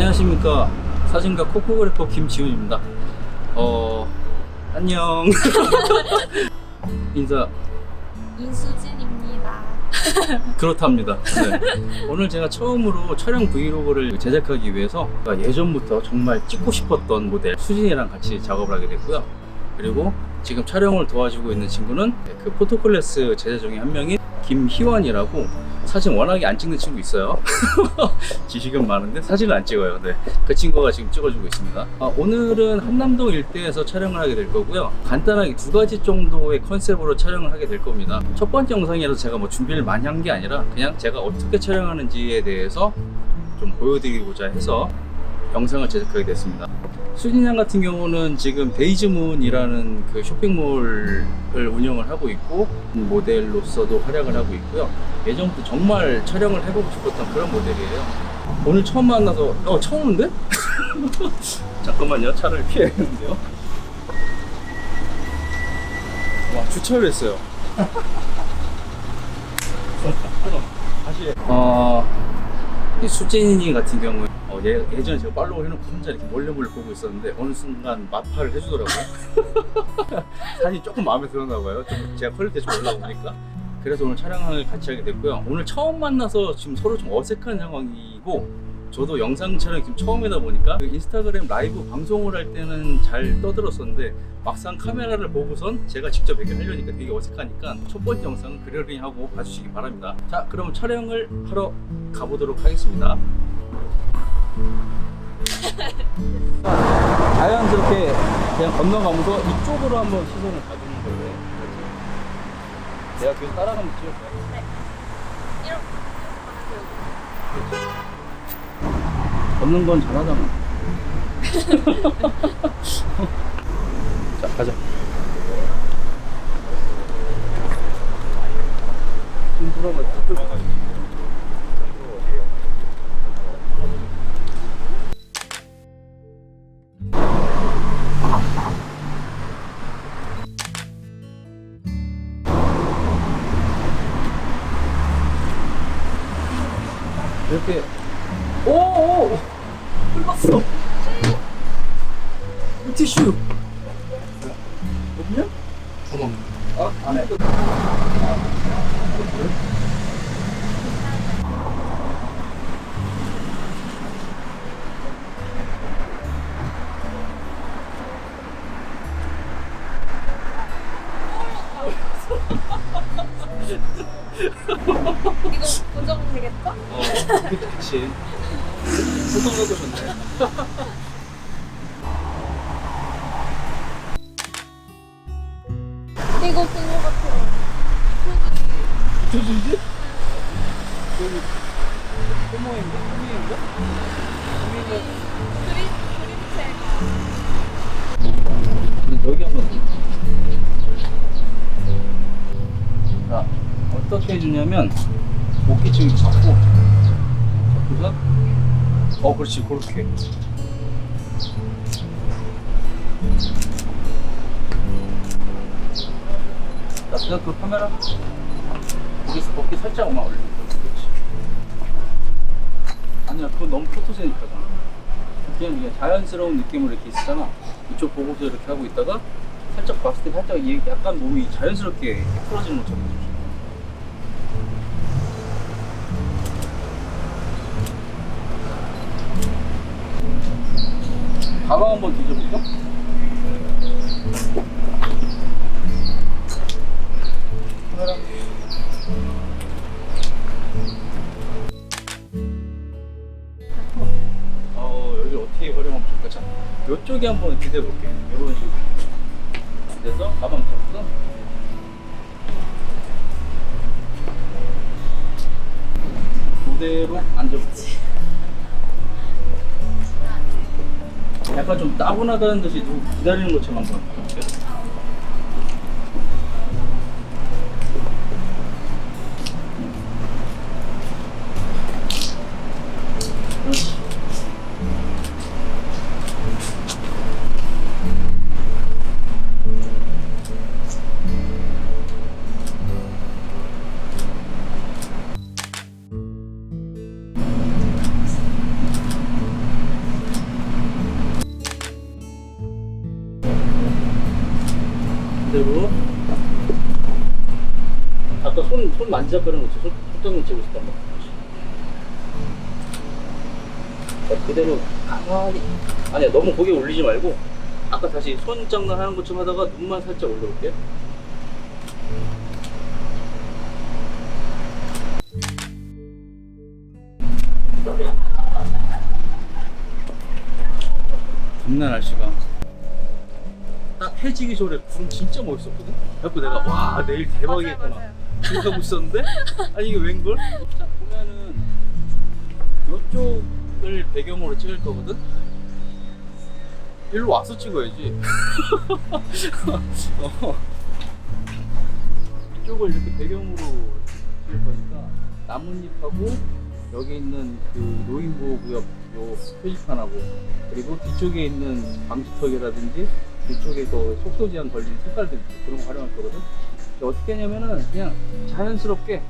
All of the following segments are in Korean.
안녕하십니까. 사진가 코코그래퍼 김지훈입니다. 어 안녕. 인사. 인수진입니다. 그렇답니다. 네. 오늘 제가 처음으로 촬영 브이로그를 제작하기 위해서 예전부터 정말 찍고 싶었던 모델 수진이랑 같이 작업을 하게 됐고요. 그리고 지금 촬영을 도와주고 있는 친구는 그 포토클래스 제자 중에 한 명인 김희원이라고 사진 워낙에 안 찍는 친구 있어요. 지식은 많은데 사진을 안 찍어요. 네. 그 친구가 지금 찍어주고 있습니다. 아, 오늘은 한남동 일대에서 촬영을 하게 될 거고요. 간단하게 두 가지 정도의 컨셉으로 촬영을 하게 될 겁니다. 첫 번째 영상이라서 제가 뭐 준비를 많이 한 게 아니라 그냥 제가 어떻게 촬영하는지에 대해서 좀 보여드리고자 해서 영상을 제작하게 됐습니다 수진 양 같은 경우는 지금 데이즈문이라는 그 쇼핑몰을 운영을 하고 있고 모델로서도 활약을 하고 있고요. 예전부터 정말 촬영을 해보고 싶었던 그런 모델이에요. 오늘 처음 만나서 어 처음인데? 잠깐만요 차를 피해야겠는데요. 와 주차를 했어요. 다시. 어, 이 수진이 같은 경우에 어, 예, 예전에 제가 팔로우 해놓고 혼자 이렇게 몰래 몰래 보고 있었는데 어느 순간 마파를 해주더라고요. 사진이 조금 마음에 들었나 봐요. 좀 제가 퀄리티 좀 올라오니까. 그래서 오늘 촬영을 같이 하게 됐고요. 오늘 처음 만나서 지금 서로 좀 어색한 상황이고 저도 영상 촬영 지금 처음이다 보니까 그 인스타그램 라이브 방송을 할 때는 잘 떠들었었는데 막상 카메라를 보고선 제가 직접 이렇게 하려니까 되게 어색하니까 첫 번째 영상은 그러려니 하고 봐주시기 바랍니다. 자, 그럼 촬영을 하러 가보도록 하겠습니다. 자연스럽게 그냥 건너가면서 이쪽으로 한번 시선을 가주는 거예요. 그렇지? 내가 계속 따라가면 찍을까요? 이렇게 걷는 건 잘하잖아. 자, 가자. 힘들어가 이렇 그치 소통도 좋네 이거 그거 같아요. 저지지? 여기 꼬모인가? 꼬미인가? 꼬미는 그림 그림책. 여기 한번 자 어떻게 해주냐면 좀 잡고 잡고서 어 그렇지. 그렇게. 자 그냥 그 카메라? 거기 어깨 살짝만 올려. 그렇지. 아니야 그건 너무 포토제닉하잖아 그냥 그냥 자연스러운 느낌으로 이렇게 있었잖아. 이쪽 보고서 이렇게 하고 있다가 살짝 봤을 때 살짝 얘 약간 몸이 자연스럽게 풀어지는 것처럼 가방 한번 뒤져볼까? 어, 여기 어떻게 활용하면 좋을까? 자, 이쪽에 한번 기대해 볼게요. 이런 식으로. 그래서 가방 따분하다는 듯이 누구 기다리는 것처럼 한 그대로 아까 손, 손 만지작거리는 거 손, 손장님 찍고 있었단 말이야 자, 그대로 가만히 아니야 너무 고개 올리지 말고 아까 다시 손 장난 하는 것처럼 하다가 눈만 살짝 올려볼게. 겁나 날씨가. 딱 해지기 전에 구름 진짜 멋있었거든 그래갖고 내가 와 내일 대박이겠구나 맞아요. 생각하고 있었는데 아니 이게 웬걸? 자 보면은 이쪽을 배경으로 찍을 거거든 일로 와서 찍어야지 어. 이쪽을 이렇게 배경으로 찍을 거니까 나뭇잎하고 여기 있는 그 노인보호구역 요 표지판하고 그리고 뒤쪽에 있는 방지턱이라든지 뒤쪽에 그 속도 제한 걸린 색깔들 그런 거 활용할 거거든. 근데 어떻게 하냐면은 그냥 자연스럽게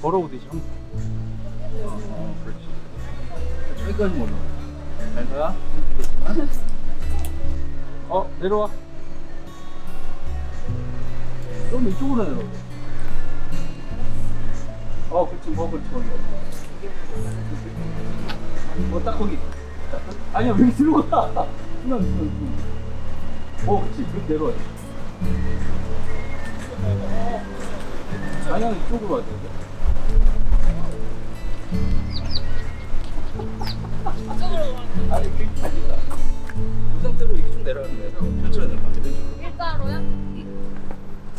걸어오듯이 항상. 어, 어 그렇지. 저기까지 올라. 잘 가. 힘들겠지만. 어 내려와. 좀 이쪽으로 내려와. 어 그렇지 뭐 그렇지 거기. 뭐딱 거기. 아니야 왜 들어가? 그만 그만 그만. 어, 그치. 이렇게 내려와야 돼. 방향 이쪽으로 와야 돼. 이쪽으로 가는 아니, 그게 아니다. 이 상태로 이렇게 쭉 내려가는 거야. 천천히 내려가. 이런 식으로. 일자로요?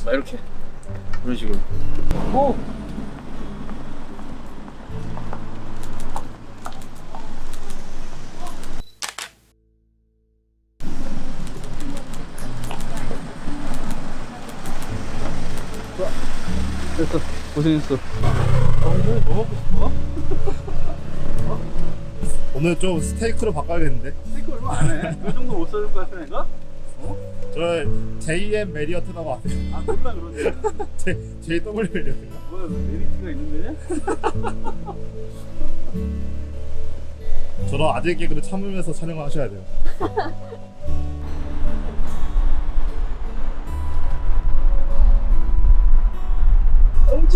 막 이렇게. 이런 식으로. 오! 됐어. 고생했어. 어, 오늘 뭐 먹고 싶어? 오늘 좀 스테이크로 바꿔야겠는데 스테이크 얼마 안 해. 그 정도 못 써줄 것 같아, 내가? 어? 저 JM 메리어트라고 아세요? 아, 몰라, 그러네. J, JW 메리어트인가? 뭐야, 메리트가 있는 거냐? 저런 아재 개그를 참으면서 촬영을 하셔야 돼요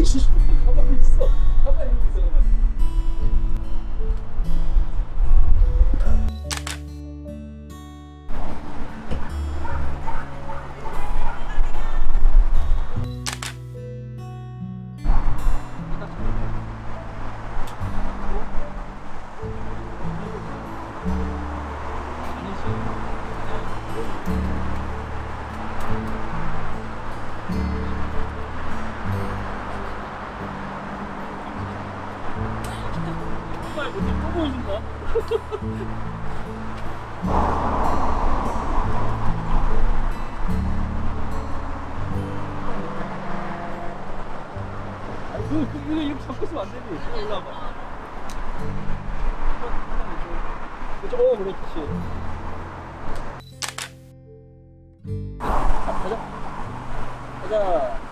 시시 가만히 있어. 가만히 있어. 정말 못해 또 보여준다. 아니, 그, 그, 이거 이렇게 잡고 있으면 안 되지. 좀 올라와봐. 그렇지, 어, 그렇지. 자, 가자. 가자.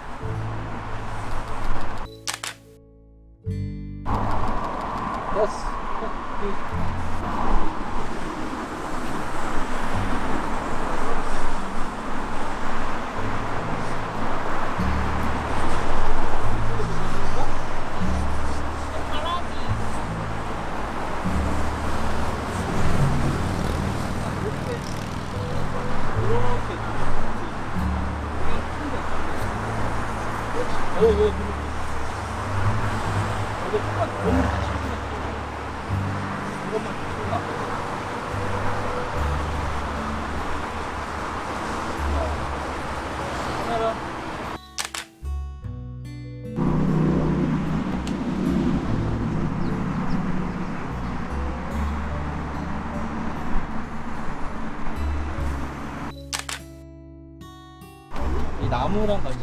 나무랑 같이.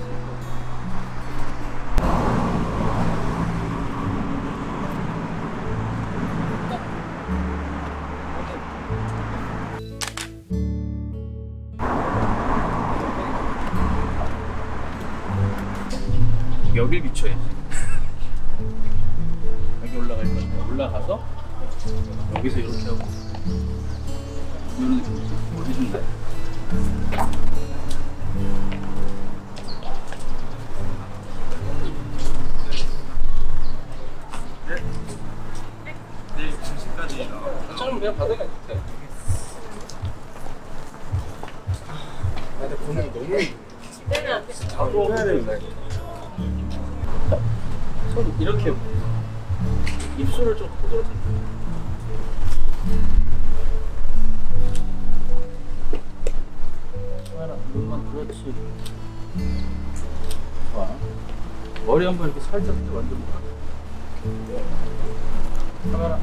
여길 비춰야지. 여기 올라갈 건데 올라가서 여기서 이렇게 하고 이런 느낌이지. 어디 좀 돼. 손 이렇게 입술을 좀 부드럽게. 하나 눈만 그렇지. 좋아. 머리 한번 이렇게 살짝 이렇게 만져볼까? 카메라.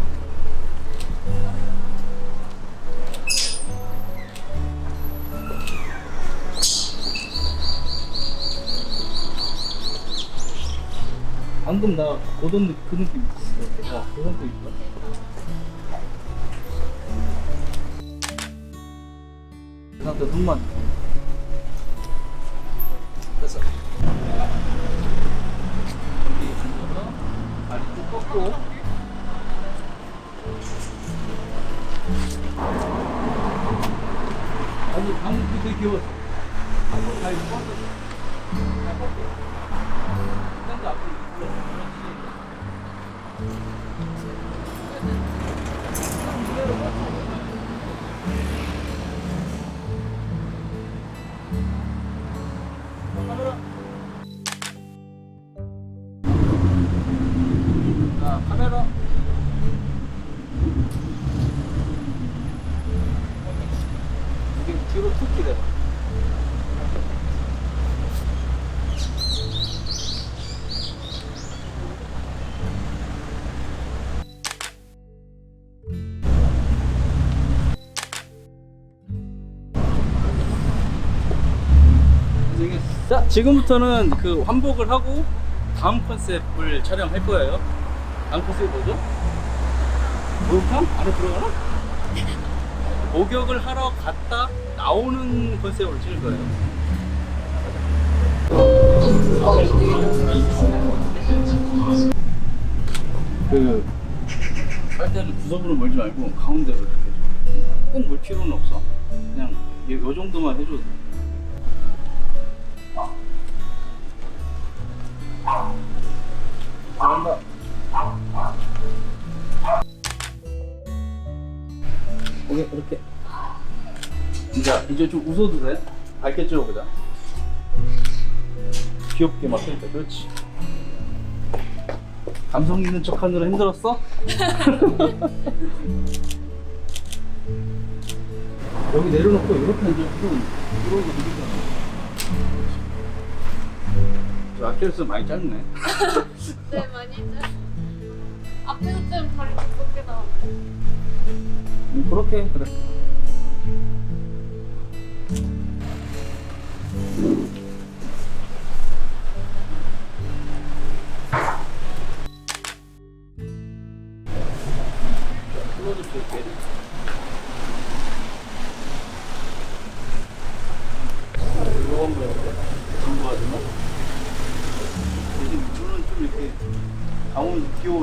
방금 나 보던 느- 그 느낌 있어. 어, 그 느낌 있어. 그 상태 눈만. 됐어. 여기 중간으로 다리 쭉 뻗고. 아니 방금 되게 귀여웠어. 다리 뻗어. 다리 stand 앞으로 Thank mm -hmm. you. 자, 지금부터는 그 환복을 하고 다음 컨셉을 촬영할 거예요. 다음 컨셉이 뭐죠? 목욕탕? 안에 들어가나? 목욕을 하러 갔다 나오는 컨셉으로 찍을 거예요. 그 빨대를 구석으로 몰지 말고 가운데로 이렇게 꼭 물 필요는 없어. 그냥 요, 요 정도만 해줘도 돼. 이제, 이제 좀 웃어도 돼? 밝게 찍어보자. 귀엽게 막 해니까 그렇지. 감성 있는 척 하느라 힘들었어? 여기 내려놓고 이렇게 앉아. 이런, 이런 거 느리잖아. 저 아킬레스 많이 짧네. 네, 많이 짜. 앞에서 좀 다리 두껍게 나오네. 음, 그렇게 해, 그래.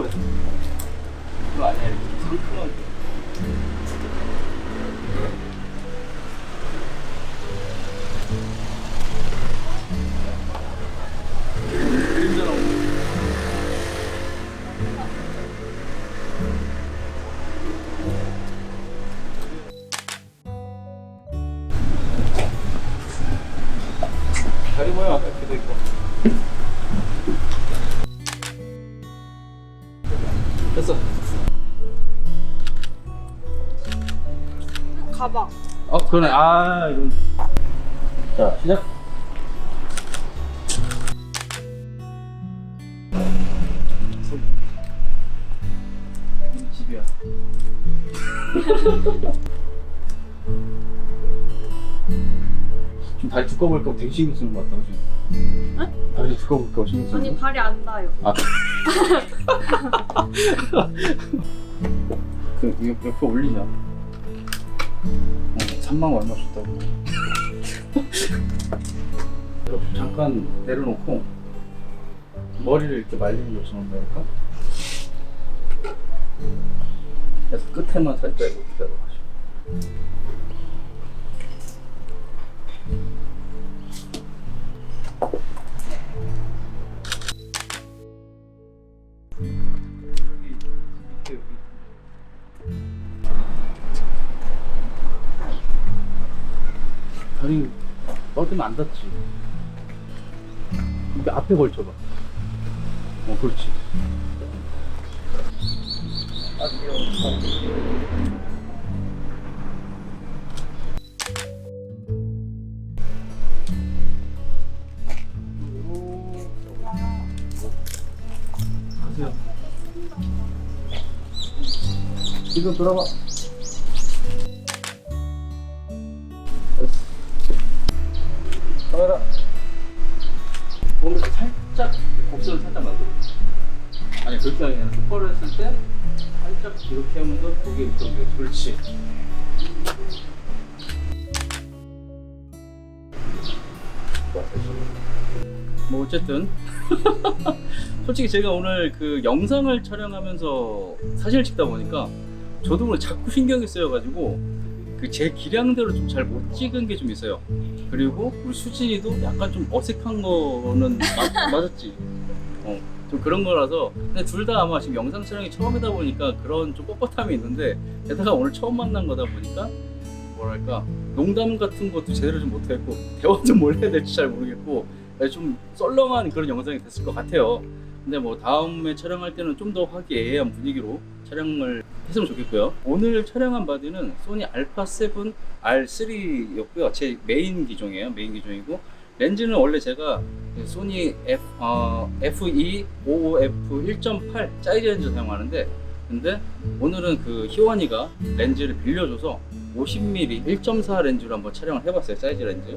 돼. 그거 아니야, 이렇게 상큼하게. 가방. 어 그러네 아 이런 자 시작 이 집이야 좀 다리 두꺼워 보일까 되게 신경 쓰는 것 같다 그지? 응? 다리 두꺼워 보일까 신경 쓰는 아니, 거? 발이 안 닿아요. 아. 그 옆- 옆에 올리자. 어, 3만 원 얼마 줬다고. 잠깐 내려놓고 머리를 이렇게 말리는 할까? 그래서 끝에만 살짝 이렇게 내려가죠. 떨어뜨면 안 닿지. 이게 앞에 걸쳐봐. 어, 그렇지. 가세요. 지금 돌아봐. 살짝 곡선을 살짝 만들어. 아니 그렇게 아니라 똑바로 했을 때 살짝 이렇게 하면서 고개 이쪽에 그렇지. 뭐 어쨌든 솔직히 제가 오늘 그 영상을 촬영하면서 사진을 찍다 보니까 저도 오늘 자꾸 신경이 쓰여가지고 그 제 기량대로 좀 잘 못 찍은 게 좀 있어요. 그리고 우리 수진이도 약간 좀 어색한 거는 맞, 맞았지. 어, 좀 그런 거라서. 근데 둘 다 아마 지금 영상 촬영이 처음이다 보니까 그런 좀 뻣뻣함이 있는데 게다가 오늘 처음 만난 거다 보니까 뭐랄까 농담 같은 것도 제대로 좀 못했고 대화 좀뭘 해야 될지 잘 모르겠고 좀 썰렁한 그런 영상이 됐을 것 같아요. 근데 뭐 다음에 촬영할 때는 좀 더 화기애애한 분위기로 촬영을 했으면 좋겠고요. 오늘 촬영한 바디는 소니 알파 7 R3였고요. 제 메인 기종이에요. 메인 기종이고 렌즈는 원래 제가 그 소니 F, 어, FE 55F 1.8 사이즈 렌즈 사용하는데 근데 오늘은 그 희원이가 렌즈를 빌려줘서 50mm 1.4 렌즈로 한번 촬영을 해봤어요. 사이즈 렌즈.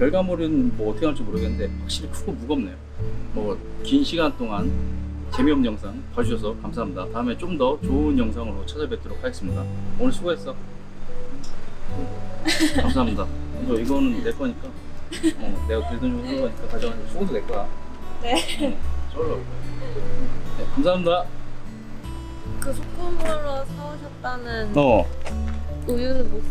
결과물은 뭐 어떻게 할지 모르겠는데 확실히 크고 무겁네요. 뭐 긴 시간 동안 재미없는 영상 봐주셔서 감사합니다. 다음에 좀 더 좋은 영상으로 찾아뵙도록 하겠습니다. 오늘 수고했어. 감사합니다. 이거 이거는 내 거니까. 어, 내가 들돈 주고 산 거니까 가져가. 수고도 내 거야. 네. 쩔러. 네, 감사합니다. 그 소품으로 사오셨다는 어. 우유는 못